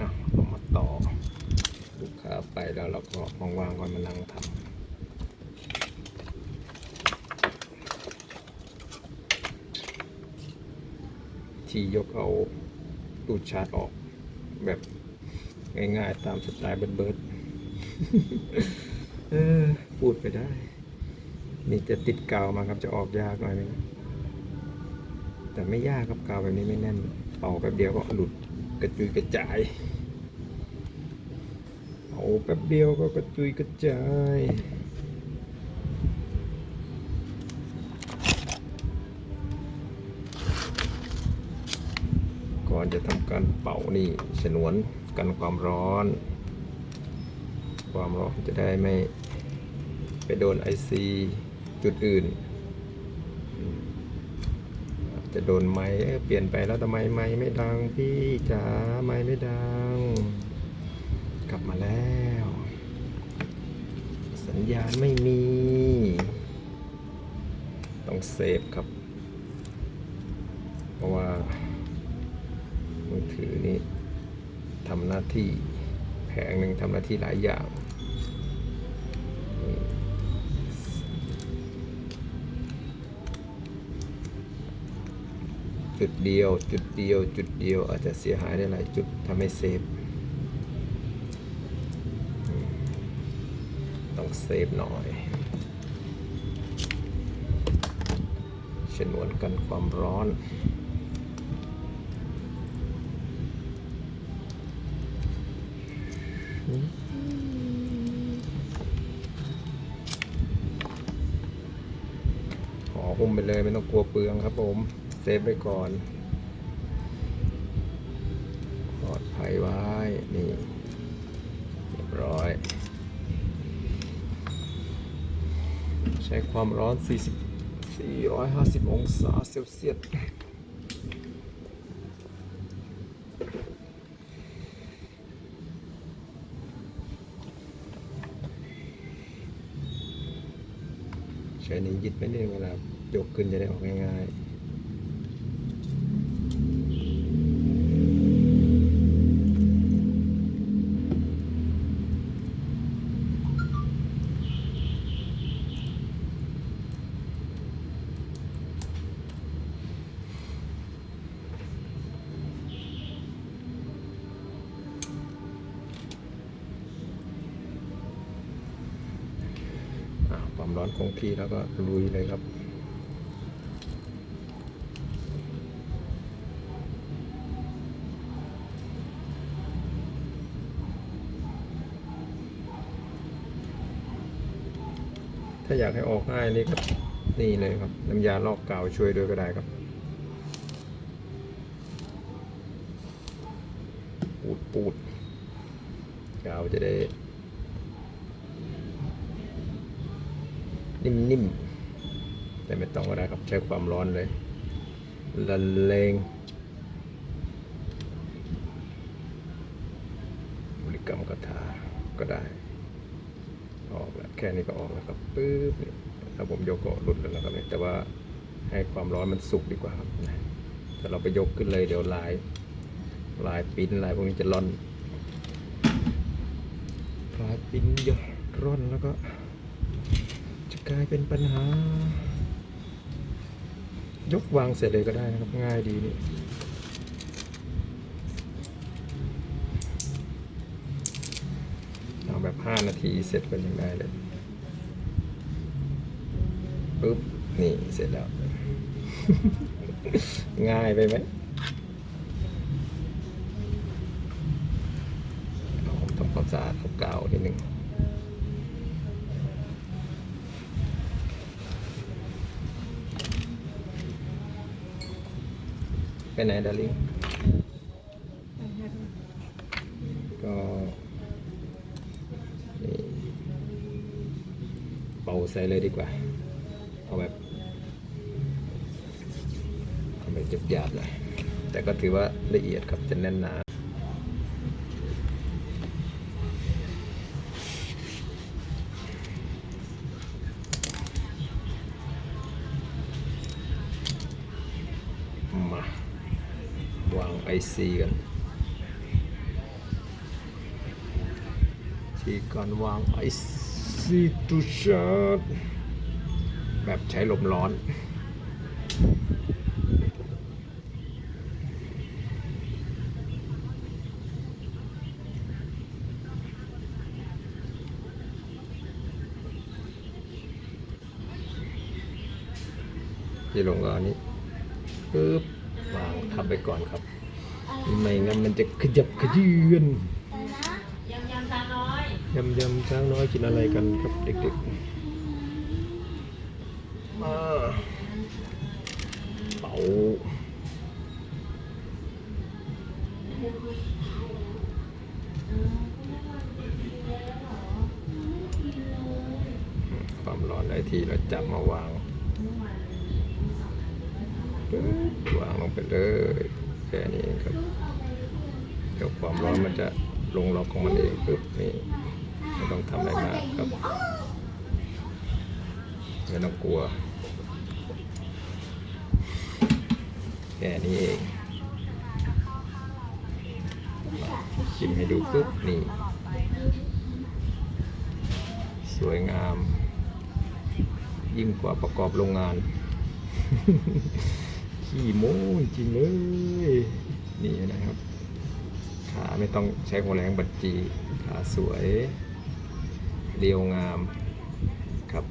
อะเรามาต่อ ลูกค้าไปแล้วเราก็ว่างๆก็มานั่งทำที่ยกเอาตูดชาร์จออก แบบง่ายๆตามสไตล์เบิร์ดๆเออพูดไปได้ นี่จะติดกาวมาครับจะออกยากหน่อยนึงแต่ไม่ยากครับกาวแบบนี้ไม่แน่นเป่าแป๊บเดียวก็หลุด กระจุยกระจาย เอาแป๊บเดียวก็กระจุยกระจายก่อนจะทำการเป่านี่ฉนวนกันความร้อน ความร้อนจะได้ไม่ไปโดนไอซีจุดอื่น จะโดนไม้เปลี่ยนไปแล้วทำไมไม้ไม่ดังพี่จ๋าไม้ไม่ดัง กลับมาแล้ว สัญญาณไม่มี ต้องเซฟครับ เพราะว่ามือถือนี่ทำหน้าที่แผงหนึ่งทำหน้าที่หลายอย่าง จุดเดียว จุดเดียว จุดเดียว อาจจะเสียหายได้หลายจุดทำให้เซฟ ต้องเซฟหน่อยฉนวนกันความร้อนห่อหุ้มไปเลยไม่ต้องกลัวเปลืองครับผม เซฟไว้ก่อนปลอดภัยไว้ นี่เรียบร้อย ใช้ความร้อน 40 450 องศาเซลเซียสใช้นี้ยึดไว้นี่เวลายกขึ้นจะได้ออกง่ายๆ ความร้อนคงที่แล้วก็ลุยเลยครับถ้าอยากให้ออกง่ายนี่ก็นี่เลยครับน้ำยาลอกกาวช่วยด้วยก็ได้ครับปูดปูดกาวจะได้ นิ่มๆ แต่ไม่ต้องก็ได้ครับ ใช้ความร้อนเลยละเลงบริกรรมคาถาก็ได้ ออกแล้วแค่นี้ก็ออกแล้วครับปึ๊บเนี่ยถ้าผมยกก็หลุดแล้วนะครับแต่ว่าให้ความร้อนมันสุกดีกว่าครับถ้าเราไปยกขึ้นเลยเดี๋ยวลาย ลายปิ้นลายพวกนี้จะร่อนลายปิ้นเยอะร่อนแล้วก็ กลายเป็นปัญหา ยกวางเสร็จเลยก็ได้นะครับ ง่ายดีนี่เอาแบบ 5 นาทีเสร็จก็ยังได้เลยปุ๊บ นี่เสร็จแล้ว ง่ายไปไหมเอาทำความสะอาดเอากาวนิดนึง ไปไหนดาริงก็นี่เป่าใส่เลยดีกว่า เอาแบบเอาแบบจับหยาบๆหน่อยแต่ก็ถือว่าละเอียดครับจะแน่นหนา ไอซีกันธีการวางไอซีตูชาร์ดแบบใช้ลมร้อน ที่ลงก็อันนี้ปึ๊บวางทับไปก่อนครับ ไม่งั้นมันจะขยับขยื่นยำยำตาน้อยยำยำช้างน้อยกินอะไรกันครับเด็กๆมาเป่าความร้อนได้ที่เราจับมาวางปึ๊บวางลงไปเลย ค่นี้เองครับ เดี๋ยวความร้อนมันจะลงล็อกของมันเองปึ๊บนี่ไม่ต้องทำอะไรมากครับไม่ต้องกลัว แค่นี้เองชิมให้ดูปึ๊บนี่ สวยงาม ยิ่งกว่าประกอบโรงงาน ขี้โม้จริงเลย นี่นะครับ ขาไม่ต้องใช้หัวแรงบัดจี ขาสวย เรียวงามครับ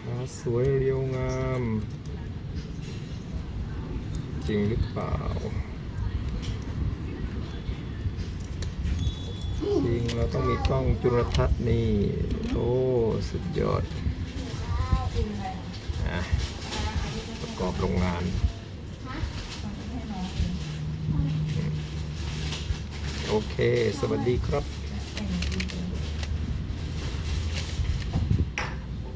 ขาสวยเรียวงาม จริงหรือเปล่า จริงเราต้องมีกล้องจุลทรรศน์นี่ โอ้ สุดยอดอะประกอบโรงงาน โอเค สวัสดีครับ